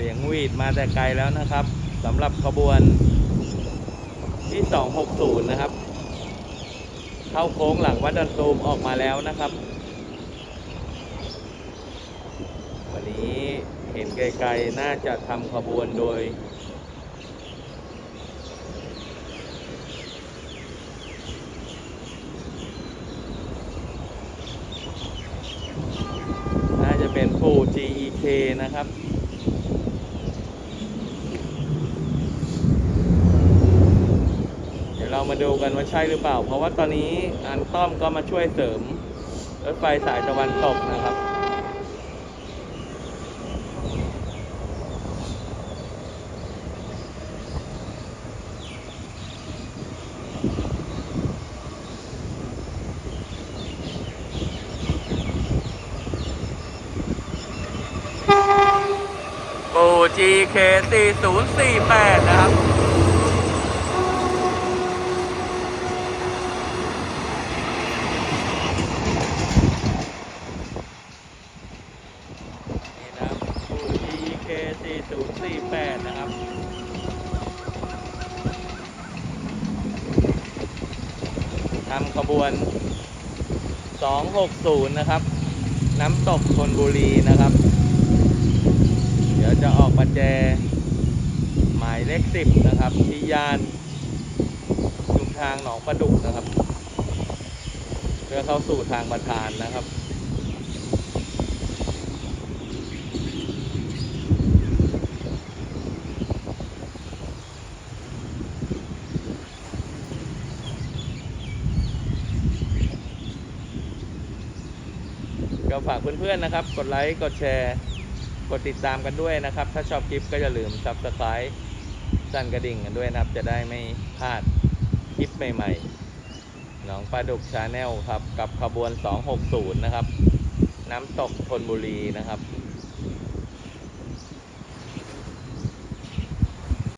เสียงวีดมาแต่ไกลแล้วนะครับสำหรับขบวนที่ 260 นะครับ เข้าโค้งหลังวัดดอนตูมออกมาแล้วนะครับ วันนี้เห็นไกลๆ น่าจะทำขบวนโดย น่าจะเป็นปู GEK นะครับ เดี๋ยวเรา มาดูกันว่าใช่หรือเปล่า เพราะว่าตอนนี้อันต้อมก็มาช่วยเสริมรถไฟสายตะวันตกนะครับปู GK 4048 นะครับ นี่นะครับปู GK 4048 นะครับทำขบวน 260 นะครับ น้ำตกธนบุรีนะครับ เดี๋ยวจะออกประแจ หมายเลขสิบนะครับ ที่ยานชุมทางหนองประดุกนะครับ เพื่อเข้าสู่ทางประธานนะครับ ก็ฝากเพื่อนๆนะครับ กดไลค์ กดแชร์ กดติดตามกันด้วยนะครับ ถ้าชอบคลิปก็อย่าลืม subscribe สั่นกระดิ่งกันด้วยนะครับ จะได้ไม่พลาดคลิปใหม่ๆหนองปลาดุกชาแนลครับ กับขบวน 260 นะครับ น้ำตกธนบุรีนะครับ